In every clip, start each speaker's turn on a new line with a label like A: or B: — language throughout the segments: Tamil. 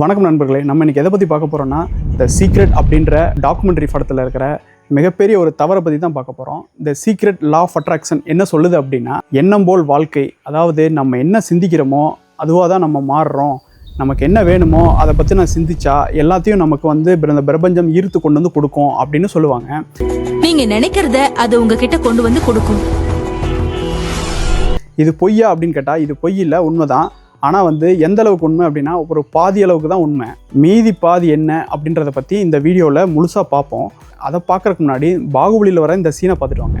A: வணக்கம் நண்பர்களே நம்ம இன்னைக்கு எதை பற்றி பார்க்க போகிறோம்னா த சீக்ரெட் அப்படின்ற டாக்குமெண்ட்ரி படத்தில் இருக்கிற மிகப்பெரிய ஒரு தவறை பற்றி தான் பார்க்க போகிறோம் இந்த சீக்ரெட் லா ஆஃப் அட்ராக்ஷன் என்ன சொல்லுது அப்படின்னா எண்ணம் போல் வாழ்க்கை அதாவது நம்ம என்ன சிந்திக்கிறோமோ அதுவாக தான் நம்ம மாறுறோம். நமக்கு என்ன வேணுமோ அதை பற்றி நான் சிந்திச்சா எல்லாத்தையும் நமக்கு வந்து இந்த பிரபஞ்சம் ஈர்த்து கொண்டு வந்து கொடுக்கும் அப்படின்னு சொல்லுவாங்க.
B: நீங்க நினைக்கிறத அது உங்ககிட்ட கொண்டு வந்து கொடுக்கும்.
A: இது பொய்யா அப்படின்னு கேட்டால் இது பொய் இல்லை உண்மைதான். ஆனால் வந்து எந்த அளவுக்கு உண்மை அப்படின்னா ஒரு பாதி அளவுக்கு தான் உண்மை. மீதி பாதி என்ன அப்படின்றத பற்றி இந்த வீடியோவில் முழுசாக பார்ப்போம் அதை பார்க்கறதுக்கு முன்னாடி பாகுபலியில் வர இந்த சீனை பார்த்துட்டு வாங்க.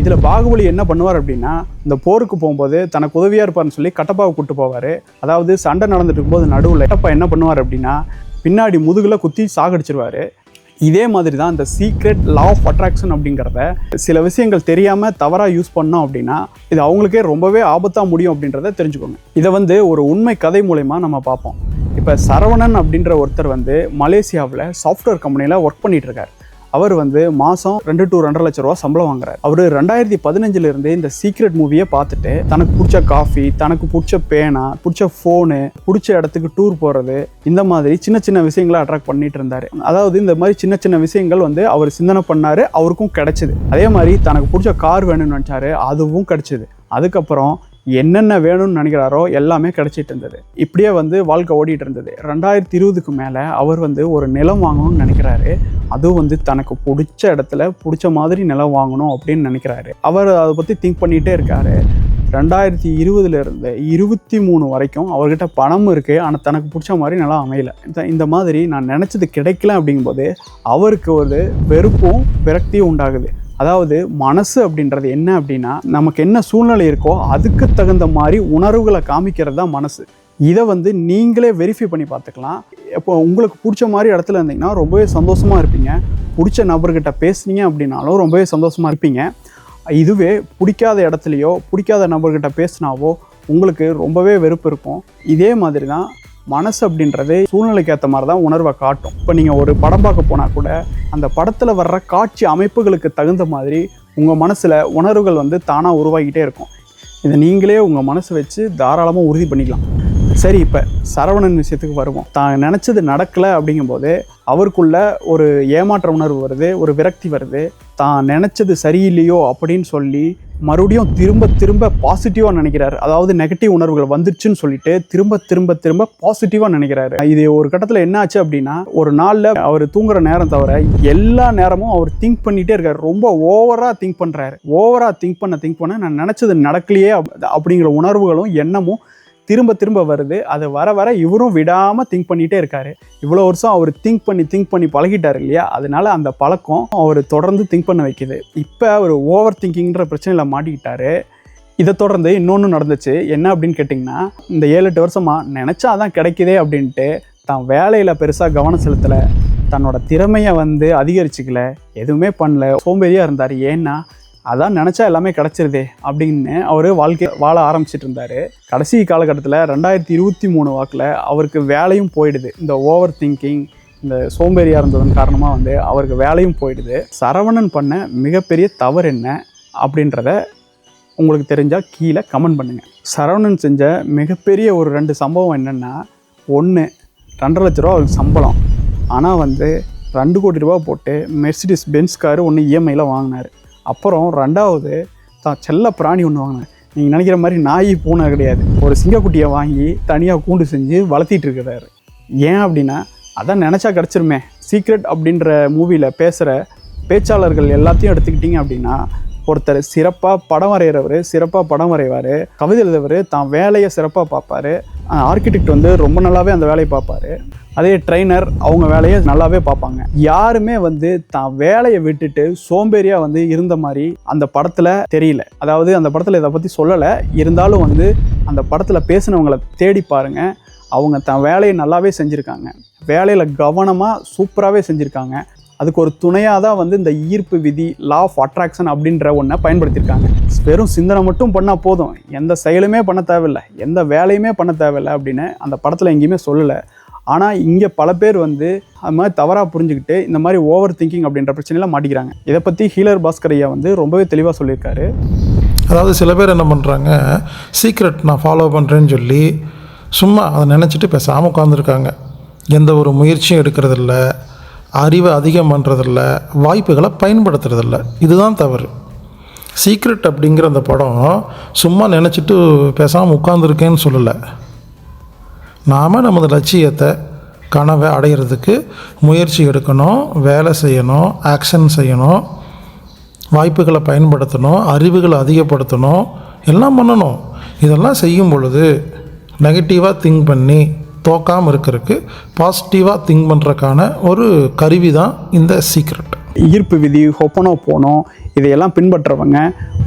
A: இதில் பாகுபலி என்ன பண்ணுவார் அப்படின்னா இந்த போருக்கு போகும்போது தனக்கு உதவியாக இருப்பார்னு சொல்லி கட்டப்பாவை கூப்பிட்டு போவார். அதாவது சண்டை நடந்துட்டு இருக்கும்போது நடுவில் கட்டப்பா என்ன பண்ணுவார் அப்படின்னா பின்னாடி முதுகில் குத்தி சாகடிச்சிருவார். இதே மாதிரி தான் இந்த சீக்ரெட் லா ஆஃப் அட்ராக்ஷன் அப்படிங்கிறத சில விஷயங்கள் தெரியாமல் தவறாக யூஸ் பண்ணோம் அப்படின்னா இது அவங்களுக்கே ரொம்பவே ஆபத்தாக முடியும் அப்படின்றத தெரிஞ்சுக்கோங்க. இதை வந்து ஒரு உண்மை கதை மூலயமா நம்ம பார்ப்போம். இப்போ சரவணன் அப்படின்ற ஒருத்தர் வந்து மலேசியாவில் சாஃப்ட்வேர் கம்பெனியில் ஒர்க் பண்ணிட்டு இருக்கார். அவர் வந்து மாதம் ரெண்டு டு ரெண்டரை லட்ச ரூபா சம்பளம் வாங்குறாரு. அவர் ரெண்டாயிரத்தி பதினஞ்சுல இருந்து இந்த சீக்ரெட் மூவியை பார்த்துட்டு தனக்கு பிடிச்ச காஃபி தனக்கு பிடிச்ச பேனா பிடிச்ச ஃபோனு பிடிச்ச இடத்துக்கு டூர் போகிறது இந்த மாதிரி சின்ன சின்ன விஷயங்களை அட்ராக்ட் பண்ணிட்டு இருந்தார். அதாவது இந்த மாதிரி சின்ன சின்ன விஷயங்கள் வந்து அவர் சிந்தனை பண்ணாரு அவருக்கும் கிடைச்சது. அதே மாதிரி தனக்கு பிடிச்ச கார் வேணும்னு நினச்சாரு அதுவும் கிடைச்சது. அதுக்கப்புறம் என்னென்ன வேணும்னு நினைக்கிறாரோ எல்லாமே கிடைச்சிட்டு இருந்தது. இப்படியே வந்து வாழ்க்கை ஓடிட்டு இருந்தது. ரெண்டாயிரத்தி இருபதுக்கு மேலே அவர் வந்து ஒரு நிலம் வாங்கணும்னு நினைக்கிறாரு. அதுவும் வந்து தனக்கு பிடிச்ச இடத்துல பிடிச்ச மாதிரி நிலம் வாங்கணும் அப்படின்னு நினைக்கிறாரு. அவர் அதை பற்றி திங்க் பண்ணிகிட்டே இருக்காரு. ரெண்டாயிரத்தி இருபதுலேருந்து இருபத்தி மூணு வரைக்கும் அவர்கிட்ட பணம் இருக்குது ஆனால் தனக்கு பிடிச்ச மாதிரி நிலம் அமையலை. இந்த மாதிரி நான் நினச்சது கிடைக்கல அப்படிங்கும்போது அவருக்கு ஒரு வெறுப்பும் விரக்தியும் உண்டாகுது. அதாவது மனசு அப்படின்றது என்ன அப்படின்னா நமக்கு என்ன சூழ்நிலை இருக்கோ அதுக்கு தகுந்த மாதிரி உணர்வுகளை காமிக்கிறது தான் மனசு. இதை வந்து நீங்களே வெரிஃபை பண்ணி பார்த்துக்கலாம். இப்போ உங்களுக்கு பிடிச்ச மாதிரி இடத்துல இருந்தீங்கன்னா ரொம்பவே சந்தோஷமாக இருப்பீங்க. பிடிச்ச நபர்கிட்ட பேசுனீங்க அப்படின்னாலும் ரொம்பவே சந்தோஷமாக இருப்பீங்க. இதுவே பிடிக்காத இடத்துலையோ பிடிக்காத நபர்கிட்ட பேசினாவோ உங்களுக்கு ரொம்பவே வெறுப்பு இருக்கும். இதே மாதிரி தான் மனசு அப்படின்றது சூழ்நிலைக்கு ஏற்ற மாதிரி தான் உணர்வை காட்டும். இப்போ நீங்கள் ஒரு படம் பார்க்க போனால் கூட அந்த படத்தில் வர்ற காட்சி அமைப்புகளுக்கு தகுந்த மாதிரி உங்கள் மனசில் உணர்வுகள் வந்து தானாக உருவாகிட்டே இருக்கும். இதை நீங்களே உங்கள் மனசு வச்சு தாராளமாக உறுதி பண்ணிக்கலாம். சரி இப்போ சரவணன் விஷயத்துக்கு வருவோம். தான் நினச்சது நடக்கலை அப்படிங்கும்போது அவருக்குள்ள ஒரு ஏமாற்ற உணர்வு வருது ஒரு விரக்தி வருது. தான் நினச்சது சரியில்லையோ அப்படின்னு சொல்லி மறுபடியும் திரும்ப திரும்ப பாசிட்டிவாக நினைக்கிறாரு. அதாவது நெகட்டிவ் உணர்வுகள் வந்துருச்சுன்னு சொல்லிட்டு திரும்ப திரும்ப திரும்ப பாசிட்டிவாக நினைக்கிறாரு. இது ஒரு கட்டத்தில் என்ன ஆச்சு அப்படின்னா ஒரு நாளில் அவர் தூங்குற நேரம் தவிர எல்லா நேரமும் அவர் திங்க் பண்ணிகிட்டே இருக்காரு. ரொம்ப ஓவராக திங்க் பண்ணுறாரு ஓவராக திங்க் பண்ண திங்க் பண்ண நான் நினச்சது நடக்கலையே அப்~ அப்படிங்கிற உணர்வுகளும் எண்ணமும் திரும்ப திரும்ப வருது. அது வர வர இவரும் விடாமல் திங்க் பண்ணிகிட்டே இருக்காரு. இவ்வளோ வருஷம் அவர் திங்க் பண்ணி திங்க் பண்ணி பழகிட்டார் இல்லையா? அதனால அந்த பழக்கம் அவர் தொடர்ந்து திங்க் பண்ண வைக்குது. இப்போ அவர் ஓவர் திங்கிங்கிற பிரச்சனையில் மாட்டிக்கிட்டாரு. இதை தொடர்ந்து இன்னொன்று நடந்துச்சு. என்ன அப்படின்னு கேட்டிங்கன்னா இந்த ஏழு எட்டு வருஷமாக நினச்சா தான் கிடைக்குதே அப்படின்ட்டு தான் வேலையில் பெருசாக கவனம் செலுத்தலை. தன்னோட திறமையை வந்து அதிகரிச்சுக்கல. எதுவுமே பண்ணல. சோம்பேறியாக இருந்தார். ஏன்னா அதான் நினச்சா எல்லாமே கிடச்சிருதே அப்படின்னு அவர் வாழ்க்கை வாழ ஆரம்பிச்சிட்டு இருந்தார் கடைசி காலகட்டத்தில் ரெண்டாயிரத்தி இருபத்தி மூணு வாக்கில் அவருக்கு வேலையும் போயிடுது. இந்த ஓவர் திங்கிங் இந்த சோம்பேறியாக இருந்ததன் காரணமாக வந்து அவருக்கு வேலையும் போயிடுது. சரவணன் பண்ண மிகப்பெரிய தவறு என்ன அப்படின்றத உங்களுக்கு தெரிஞ்சால் கீழே கமெண்ட் பண்ணுங்கள் சரவணன் செஞ்ச மிகப்பெரிய ஒரு ரெண்டு சம்பவம் என்னென்னா ஒன்று ரெண்டரை லட்ச ரூபா அவருக்கு சம்பளம். ஆனால் வந்து ரெண்டு கோடி ரூபா போட்டு மெர்சிடிஸ் பென்ஸ் காரு ஒன்று இஎம்ஐயில் வாங்கினார். அப்புறம் ரெண்டாவது தான் செல்ல பிராணி ஒன்று வாங்கினேன். நீங்கள் நினைக்கிற மாதிரி நாய் பூனை கிடையாது. ஒரு சிங்கக்குட்டியை வாங்கி தனியாக கூண்டு செஞ்சு வளர்த்திட்டு இருக்கிறாரு. ஏன் அப்படின்னா அதான் நினச்சா கிடச்சிருமே. சீக்ரெட் அப்படின்ற மூவியில் பேசுகிற பேச்சாளர்கள் எல்லாத்தையும் எடுத்துக்கிட்டிங்க அப்படின்னா ஒருத்தர் சிறப்பாக படம் வரைகிறவர் சிறப்பாக படம் வரைவார் கவிதை எழுதவர் தான் வேலையை சிறப்பாக பார்ப்பாரு ஆர்கிடெக்ட் வந்து ரொம்ப நல்லாவே அந்த வேலையை பார்ப்பாரு. அதே ட்ரைனர் அவங்க வேலையை நல்லாவே பார்ப்பாங்க. யாருமே வந்து தான் வேலையை விட்டுட்டு சோம்பேறியாக வந்து இருந்த மாதிரி அந்த படத்தில் தெரியல. அதாவது அந்த படத்தில் இதை பற்றி சொல்லலை. இருந்தாலும் வந்து அந்த படத்தில் பேசினவங்களை தேடி பாருங்க. அவங்க தன் வேலையை நல்லாவே செஞ்சுருக்காங்க. வேலையில் கவனமாக சூப்பராகவே செஞ்சுருக்காங்க. அதுக்கு ஒரு துணையாக தான் வந்து இந்த ஈர்ப்பு விதி லா ஆஃப் அட்ராக்ஷன் அப்படின்ற ஒன்றை பயன்படுத்தியிருக்காங்க. வெறும் சிந்தனை மட்டும் பண்ணால் போதும். எந்த செயலுமே பண்ண தேவையில்லை. எந்த வேலையுமே பண்ண தேவையில்லை அப்படின்னு அந்த படத்தில் எங்கேயுமே சொல்லலை. ஆனால் இங்கே பல பேர் வந்து அது மாதிரி தவறாக புரிஞ்சுக்கிட்டு இந்த மாதிரி ஓவர் திங்கிங் அப்படின்ற பிரச்சனையில மாட்டிக்கிறாங்க. இதை பற்றி ஹீலர் பாஸ்கர் ஐயா வந்து ரொம்பவே தெளிவாக சொல்லியிருக்காரு.
C: அதாவது சில பேர் என்ன பண்ணுறாங்க சீக்ரெட் நான் ஃபாலோ பண்ணுறேன்னு சொல்லி சும்மா அதை நினச்சிட்டு பேசாமல் உட்காந்துருக்காங்க எந்த ஒரு முயற்சியும் எடுக்கிறதில்ல. அறிவை அதிகம் பண்ணுறதில்ல வாய்ப்புகளை பயன்படுத்துறதில்ல. இதுதான் தவறு. சீக்ரெட் அப்படிங்கிற அந்த படம் சும்மா நினச்சிட்டு பேசாமல் உட்காந்துருக்கேன்னு சொல்லலை. நாம் நமது லட்சியத்தை கனவை அடையிறதுக்கு முயற்சி எடுக்கணும் வேலை செய்யணும் ஆக்ஷன் செய்யணும் வாய்ப்புகளை பயன்படுத்தணும் அறிவுகளை அதிகப்படுத்தணும் எல்லாம் பண்ணணும். இதெல்லாம் செய்யும் பொழுது நெகட்டிவாக திங்க் பண்ணி தோக்காமல் இருக்கிறதுக்கு பாசிட்டிவாக திங்க் பண்ணுறக்கான ஒரு கருவி தான் இந்த சீக்ரெட்
A: ஈர்ப்பு விதி ஒப்பனோ போனோம் இதையெல்லாம் பின்பற்றுறவங்க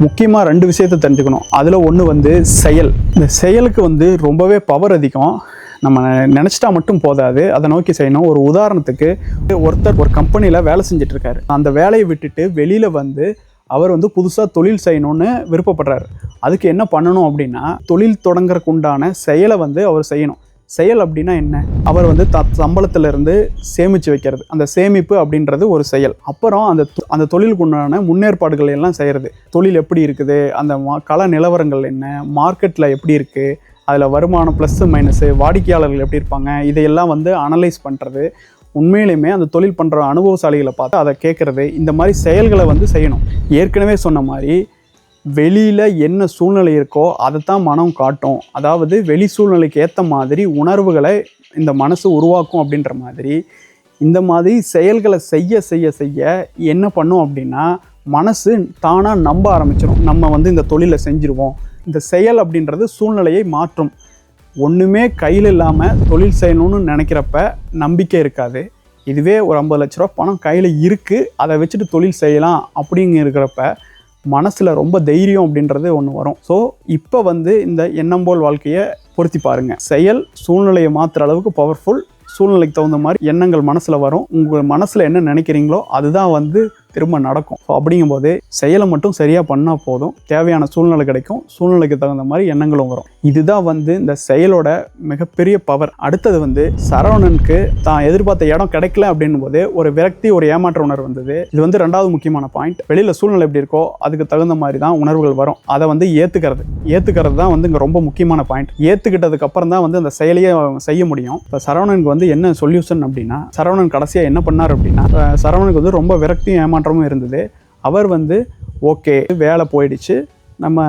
A: முக்கியமாக ரெண்டு விஷயத்தை தெரிஞ்சுக்கணும். அதில் ஒன்று வந்து செயல். இந்த செயலுக்கு வந்து ரொம்பவே பவர் அதிகம். நம்ம நினச்சிட்டா மட்டும் போதாது. அதை நோக்கி செய்யணும். ஒரு உதாரணத்துக்கு ஒருத்தர் ஒரு கம்பெனியில் வேலை செஞ்சிட்ருக்காரு. அந்த வேலையை விட்டுட்டு வெளியில் வந்து அவர் வந்து புதுசாக தொழில் செய்யணும்னு விருப்பப்படுறாரு. அதுக்கு என்ன பண்ணணும் அப்படின்னா தொழில் தொடங்குறதுக்கு உண்டான செயலை வந்து அவர் செய்யணும். செயல் அப்படின்னா என்ன? அவர் வந்து த சம்பளத்திலிருந்து சேமித்து வைக்கிறது. அந்த சேமிப்பு அப்படின்றது ஒரு செயல். அப்புறம் அந்த தொ- அந்த தொழிலுக்கு உண்டான முன்னேற்பாடுகள் எல்லாம் செய்கிறது தொழில் எப்படி இருக்குது? அந்த கல நிலவரங்கள் என்ன? மார்க்கெட்டில் எப்படி இருக்குது அதில் வருமானம் ப்ளஸ்ஸு மைனஸு வாடிக்கையாளர்கள் எப்படி இருப்பாங்க? இதையெல்லாம் வந்து அனலைஸ் பண்ணுறது உண்மையிலுமே அந்த தொழில் பண்ணுற அனுபவசாலிகளை பார்த்து அதை கேட்குறது. இந்த மாதிரி செயல்களை வந்து செய்யணும். ஏற்கனவே சொன்ன மாதிரி வெளியில் என்ன சூழ்நிலை இருக்கோ அதை தான் மனம் காட்டும். அதாவது வெளி சூழ்நிலைக்கு ஏற்ற மாதிரி உணர்வுகளை இந்த மனசு உருவாக்கும் அப்படின்ற மாதிரி. இந்த மாதிரி செயல்களை செய்ய செய்ய செய்ய என்ன பண்ணும் அப்படின்னா மனசு தானாக நம்ப ஆரம்பிச்சிடும் நம்ம வந்து இந்த தொழிலை செஞ்சுருவோம். இந்த செயல் அப்படின்றது சூழ்நிலையை மாற்றும். ஒன்றுமே கையில் இல்லாமல் தொழில் செய்யணும்னு நினைக்கிறப்ப நம்பிக்கை இருக்காது. இதுவே ஒரு ஐம்பது லட்ச ரூபா பணம் கையில் இருக்குது அதை வச்சுட்டு தொழில் செய்யலாம் அப்படிங்க இருக்கிறப்ப மனசில் ரொம்ப தைரியம் அப்படின்றது ஒன்று வரும். ஸோ இப்போ வந்து இந்த எண்ணம் போல் வாழ்க்கையை பொருத்தி பாருங்கள் செயல் சூழ்நிலையை மாற்றுற அளவுக்கு பவர்ஃபுல் சூழ்நிலைக்கு தகுந்த மாதிரி எண்ணங்கள் மனசில் வரும். உங்கள் மனசில் என்ன நினைக்கிறீங்களோ அதுதான் வந்து திரும்ப நடக்கும். ஸோ அப்படிங்கும்போது செயலை மட்டும் சரியாக பண்ணால் போதும். தேவையான சூழ்நிலை கிடைக்கும். சூழ்நிலைக்கு தகுந்த மாதிரி எண்ணங்களும் வரும். இதுதான் வந்து இந்த செயலோட மிகப்பெரிய பவர் அடுத்தது வந்து சரவணனுக்கு தான் எதிர்பார்த்த இடம் கிடைக்கல அப்படின்னும் போது ஒரு விரக்தி ஒரு ஏமாற்ற உணர்வு வந்தது. இது வந்து ரெண்டாவது முக்கியமான பாயிண்ட் வெளியில் சூழ்நிலை எப்படி இருக்கோ அதுக்கு தகுந்த மாதிரி தான் உணர்வுகள் வரும். அதை வந்து ஏற்றுக்கிறது ஏற்றுக்கிறது தான் வந்து இங்கே ரொம்ப முக்கியமான பாயிண்ட் ஏற்றுக்கிட்டதுக்கு அப்புறம் தான் வந்து அந்த செயலையே அவங்க செய்ய முடியும். இப்போ சரவணனுக்கு வந்து என்ன சொல்யூஷன் அப்படின்னா சரவணன் கடைசியாக என்ன பண்ணார் அப்படின்னா சரவணனுக்கு வந்து ரொம்ப விரக்தியும் மாற்றமும் இருந்தது. அவர் வந்து ஓகே வேலை போயிடுச்சு. நம்ம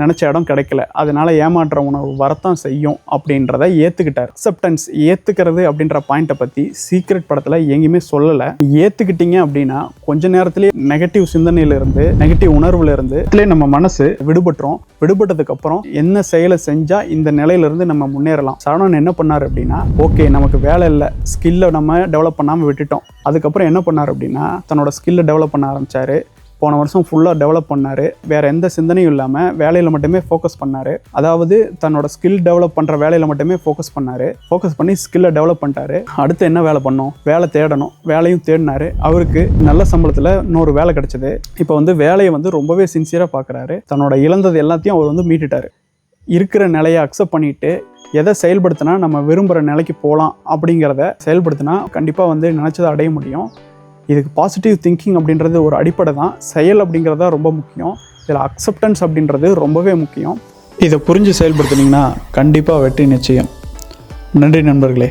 A: நினச்ச இடம் கிடைக்கல. அதனால் ஏமாற்ற உணவு வரத்தான் செய்யும் அப்படின்றத ஏற்றுக்கிட்டார் அக்செப்டன்ஸ் ஏற்றுக்கிறது அப்படின்ற பாயிண்ட்டை பற்றி சீக்ரெட் படத்தில் எங்கேயுமே சொல்லலை. ஏற்றுக்கிட்டீங்க அப்படின்னா கொஞ்ச நேரத்திலேயே நெகட்டிவ் சிந்தனையிலிருந்து நெகட்டிவ் உணர்வுலேருந்து இதுலேயே நம்ம மனசு விடுபட்டுரும். விடுபட்டதுக்கப்புறம் என்ன செயலை செஞ்சால் இந்த நிலையிலேருந்து நம்ம முன்னேறலாம். சரவணன் என்ன பண்ணார் அப்படின்னா ஓகே நமக்கு வேலை இல்லை. ஸ்கில்லை நம்ம டெவலப் பண்ணாமல் விட்டுட்டோம். அதுக்கப்புறம் என்ன பண்ணார் அப்படின்னா தன்னோட ஸ்கில்லை டெவலப் பண்ண ஆரம்பிச்சாரு. போன வருஷம் ஃபுல்லாக டெவலப் பண்ணார். வேறு எந்த சிந்தனையும் இல்லாமல் வேலையில் மட்டுமே ஃபோக்கஸ் பண்ணார். அதாவது தன்னோட ஸ்கில் டெவலப் பண்ணுற வேலையில் மட்டுமே ஃபோக்கஸ் பண்ணார். ஃபோக்கஸ் பண்ணி ஸ்கில்லை டெவலப் பண்ணிட்டாரு. அடுத்து என்ன வேலை பண்ணோம்? வேலை தேடணும். வேலையும் தேடினார். அவருக்கு நல்ல சம்பளத்தில் இன்னொரு வேலை கிடச்சிது. இப்போ வந்து வேலையை வந்து ரொம்பவே சின்சியராக பார்க்குறாரு தன்னோட இழந்தது எல்லாத்தையும் அவர் வந்து மீட்டுட்டார். இருக்கிற நிலையை அக்செப்ட் பண்ணிட்டு எதை செயல்படுத்தினா நம்ம விரும்புகிற நிலைக்கு போகலாம் அப்படிங்கிறத செயல்படுத்தினா கண்டிப்பாக வந்து நினச்சதை அடைய முடியும். இதுக்கு பாசிட்டிவ் திங்கிங் அப்படின்றது ஒரு அடிப்படை தான். செயல் அப்படிங்கிறது தான் ரொம்ப முக்கியம். இதில் அக்செப்டன்ஸ் அப்படின்றது ரொம்பவே முக்கியம். இதை புரிஞ்சு செயல்படுத்துனீங்கன்னா கண்டிப்பாக வெற்றி நிச்சயம். நன்றி நண்பர்களே.